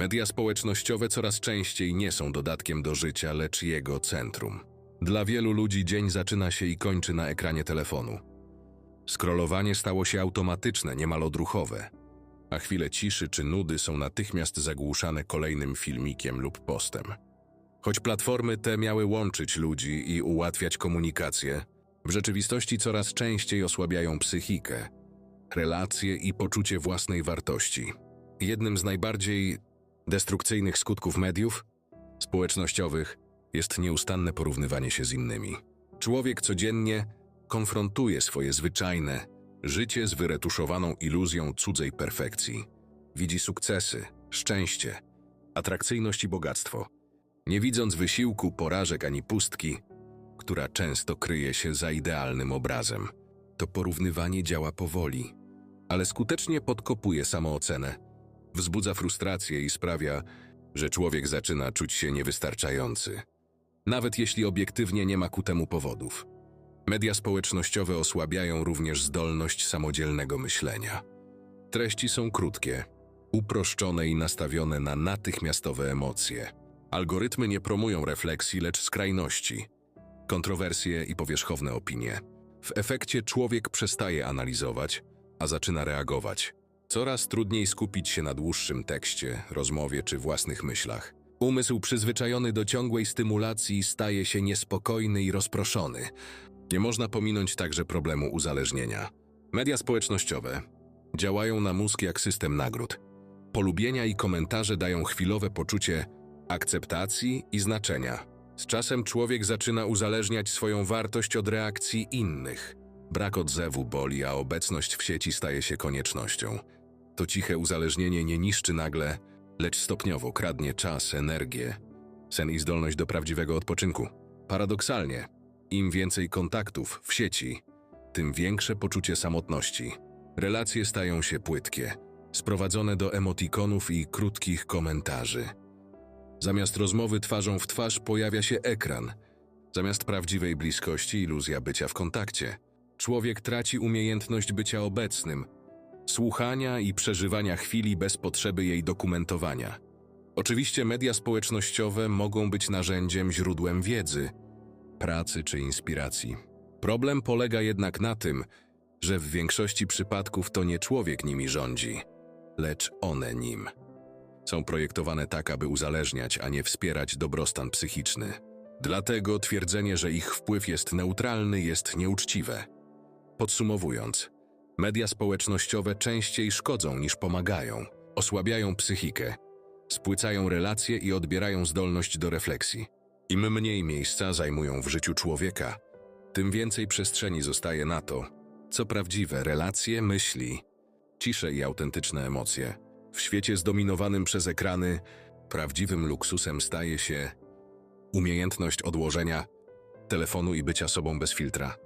Media społecznościowe coraz częściej nie są dodatkiem do życia, lecz jego centrum. Dla wielu ludzi dzień zaczyna się i kończy na ekranie telefonu. Scrollowanie stało się automatyczne, niemal odruchowe, a chwile ciszy czy nudy są natychmiast zagłuszane kolejnym filmikiem lub postem. Choć platformy te miały łączyć ludzi i ułatwiać komunikację, w rzeczywistości coraz częściej osłabiają psychikę, relacje i poczucie własnej wartości. Jednym z najbardziej destrukcyjnych skutków mediów społecznościowych jest nieustanne porównywanie się z innymi. Człowiek codziennie konfrontuje swoje zwyczajne życie z wyretuszowaną iluzją cudzej perfekcji. Widzi sukcesy, szczęście, atrakcyjność i bogactwo, nie widząc wysiłku, porażek ani pustki, która często kryje się za idealnym obrazem. To porównywanie działa powoli, ale skutecznie podkopuje samoocenę, wzbudza frustrację i sprawia, że człowiek zaczyna czuć się niewystarczający. Nawet jeśli obiektywnie nie ma ku temu powodów. Media społecznościowe osłabiają również zdolność samodzielnego myślenia. Treści są krótkie, uproszczone i nastawione na natychmiastowe emocje. Algorytmy nie promują refleksji, lecz skrajności, kontrowersje i powierzchowne opinie. W efekcie człowiek przestaje analizować, a zaczyna reagować. Coraz trudniej skupić się na dłuższym tekście, rozmowie czy własnych myślach. Umysł przyzwyczajony do ciągłej stymulacji staje się niespokojny i rozproszony. Nie można pominąć także problemu uzależnienia. Media społecznościowe działają na mózg jak system nagród. Polubienia i komentarze dają chwilowe poczucie akceptacji i znaczenia. Z czasem człowiek zaczyna uzależniać swoją wartość od reakcji innych. Brak odzewu boli, a obecność w sieci staje się koniecznością. To ciche uzależnienie nie niszczy nagle, lecz stopniowo kradnie czas, energię, sen i zdolność do prawdziwego odpoczynku. Paradoksalnie, im więcej kontaktów w sieci, tym większe poczucie samotności. Relacje stają się płytkie, sprowadzone do emotikonów i krótkich komentarzy. Zamiast rozmowy twarzą w twarz pojawia się ekran. Zamiast prawdziwej bliskości iluzja bycia w kontakcie. Człowiek traci umiejętność bycia obecnym, słuchania i przeżywania chwili bez potrzeby jej dokumentowania. Oczywiście media społecznościowe mogą być narzędziem, źródłem wiedzy, pracy czy inspiracji. Problem polega jednak na tym, że w większości przypadków to nie człowiek nimi rządzi, lecz one nim. Są projektowane tak, aby uzależniać, a nie wspierać dobrostan psychiczny. Dlatego twierdzenie, że ich wpływ jest neutralny, jest nieuczciwe. Podsumowując, media społecznościowe częściej szkodzą niż pomagają, osłabiają psychikę, spłycają relacje i odbierają zdolność do refleksji. Im mniej miejsca zajmują w życiu człowieka, tym więcej przestrzeni zostaje na to, co prawdziwe relacje, myśli, cisze i autentyczne emocje. W świecie zdominowanym przez ekrany, prawdziwym luksusem staje się umiejętność odłożenia telefonu i bycia sobą bez filtra.